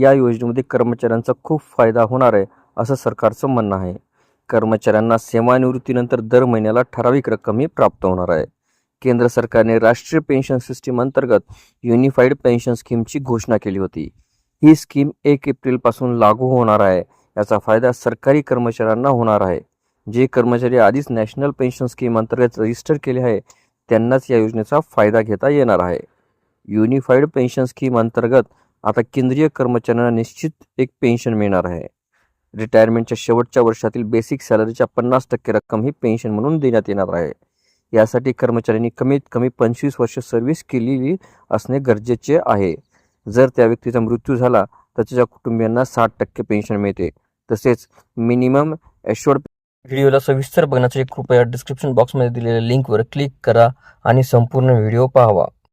या योजनेमध्ये कर्मचाऱ्यांचा खूप फायदा होणार आहे असं सरकारचं म्हणणं आहे. कर्मचाऱ्यांना सेवानिवृत्तीनंतर दर महिन्याला ठराविक रक्कम ही प्राप्त होणार आहे. केंद्र सरकारने राष्ट्रीय पेन्शन सिस्टीम अंतर्गत युनिफाईड पेन्शन स्कीमची घोषणा केली होती. ही स्कीम एक एप्रिलपासून लागू होणार आहे. याचा फायदा सरकारी कर्मचाऱ्यांना होणार आहे. जे कर्मचारी आधीच नॅशनल पेन्शन स्कीम अंतर्गत रजिस्टर केले आहे त्यांनाच या योजनेचा फायदा घेता येणार आहे. युनिफाईड पेन्शन स्कीम अंतर्गत आता केंद्रीय कर्मचाऱ्यांना निश्चित एक पेन्शन मिळणार आहे. रिटायरमेंटच्या शेवटच्या वर्षातील बेसिक सॅलरीच्या पन्नास टक्के रक्कम ही पेन्शन म्हणून देण्यात येणार आहे. यासाठी कर्मचाऱ्यांनी कमीत कमी पंचवीस वर्ष सर्व्हिस केलेली असणे गरजेचे आहे. जर त्या व्यक्तीचा मृत्यू झाला तर त्याच्या कुटुंबियांना साठ टक्के पेन्शन मिळते. तसेच मिनिमम ॲश्युअर्ड व्हिडिओला सविस्तर बघण्यासाठी कृपया डिस्क्रिप्शन बॉक्समध्ये दिलेल्या लिंकवर क्लिक करा आणि संपूर्ण व्हिडिओ पाहावा.